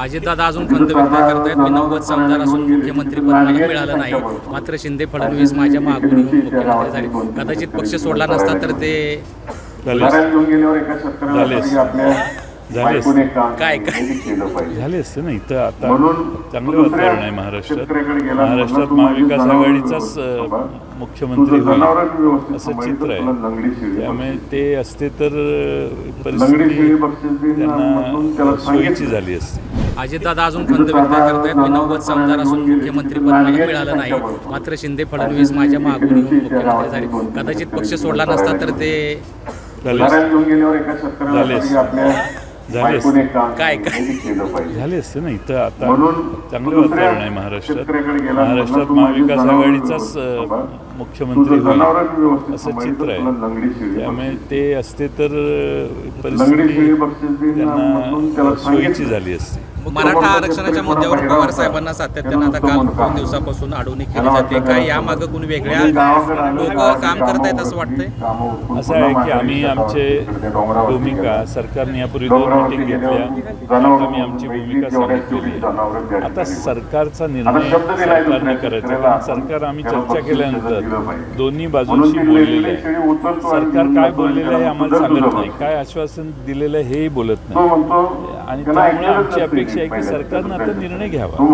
अजितदादा अजून खंत व्यक्त करतायत मी नव्वद आमदार असून मुख्यमंत्री पद मला मिळालं नाही मात्र शिंदे फडणवीस माझ्या मागून येऊन मुख्यमंत्री झाले कदाचित पक्ष सोडला नसता तर ते झाले लढायला घेऊन गेल्यावर एका शेतकऱ्याला झालेच. आपल्या झालेच. बायकोने काम काय- काय? हे केलं पाहिजे झाले असते ना इथं आता म्हणून चांगलं वातावरण आहे महाराष्ट्रात महाराष्ट्रात महाविकास आघाडीचाच. मुख्यमंत्री होईल असं चित्र तर आहे त्यामुळे. ते असते तर परिस्थिती त्यांना सोयीची. झाली असती अजितदादा अजून खंत व्यक्त करतायत मी नव्वद आमदार असून मुख्यमंत्री पद मला मिळालं नाही मात्र शिंदे फडणवीस माझ्या मागून येऊन मुख्यमंत्री झाले कदाचित पक्ष सोडला नसता तर ते झाले लढायला घेऊन गेल्यावर एका शेतकऱ्याला झालेच. आपल्या झालेच. बायकोने काम काय- काय? हे झाले असते ना इथं आता म्हणून चांगलं वातावरण आहे महाराष्ट्रात महाराष्ट्रात महाविकास आघाडीचाच. मुख्यमंत्री होईल असं चित्र तर आहे त्यामुळे. ते असते तर परिस्थिती त्यांना सोयीची सांगितलं. झाली असती मराठा आरक्षणाच्या मुद्द्यावर पवार साहेबांना सातत्यानं आता काल दोन दिवसापासून अडवणी केली जाते. काय यामागं कोणी वेगळ्या लोक काम करतायत असं वाटतंय? असं आहे की आम्ही आमचे भूमिका सरकारने यापूर्वी दोन मिटिंग घेतल्या. आम्ही आमची भूमिका सांगितलेली आहे आता सरकारचा निर्णय सरकारने करायचा. कारण सरकार आम्ही चर्चा केल्यानंतर दोन्ही बाजूंशी बोललेलं आहे. सरकार काय बोललेलं आहे आम्हाला सांगत नाही. काय आश्वासन दिलेलं आहे हेही बोलत नाही. आणि त्यामुळे आमची अपेक्षा आहे की सरकारनं आता निर्णय घ्यावा.